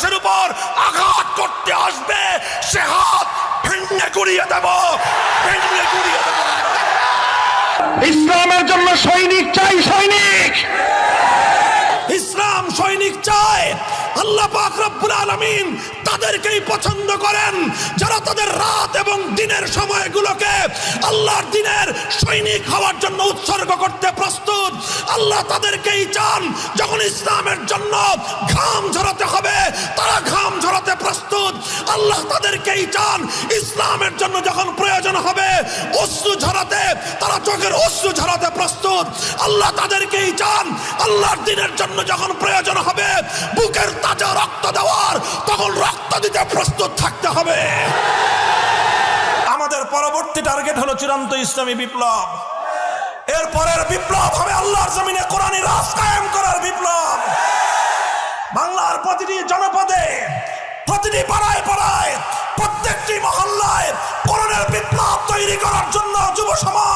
বাংলাদেশের উপর আঘাত করতে আসবে সে হাত ভেঙে গুড়িয়ে দেব ভেঙে গুড়িয়ে দেব। ইসলামের জন্য সৈনিক চাই সৈনিক! ইসলাম সৈনিক চায় আল্লাহ পাক রব্বুল আলামিন তাদেরকেই পছন্দ করেন যারা তাদের রাত এবং দিনের সময়গুলোকে আল্লাহর দিনের সৈনিক হওয়ার জন্য উৎসর্গ করতে প্রস্তুত। আল্লাহ তাদেরকেই চান যখন ইসলামের জন্য ঘাম আল্লাহ তাদেরকেই চান ইসলামের জন্য যখন প্রয়োজন হবে, অশ্রু ঝরাতে, তারা চোখের অশ্রু ঝরাতে প্রস্তুত। আল্লাহ তাদেরকেই চান আল্লাহর দিনের জন্য যখন প্রয়োজন হবে, বুকের তাজা রক্ত দেওয়ার, তখন রক্ত দিতে প্রস্তুত থাকতে হবে। আমাদের পরবর্তী টার্গেট হলো চূড়ান্ত ইসলামী বিপ্লব। এর পরের বিপ্লব হবে আল্লাহর জমিনে কোরআনী রাজ কায়েম করার বিপ্লব। বাংলার প্রতিটি জনপদে প্রতিটি পাড়ায় পাড়ায় প্রত্যেকটি মহল্লায় কোরআনের বিপ্লব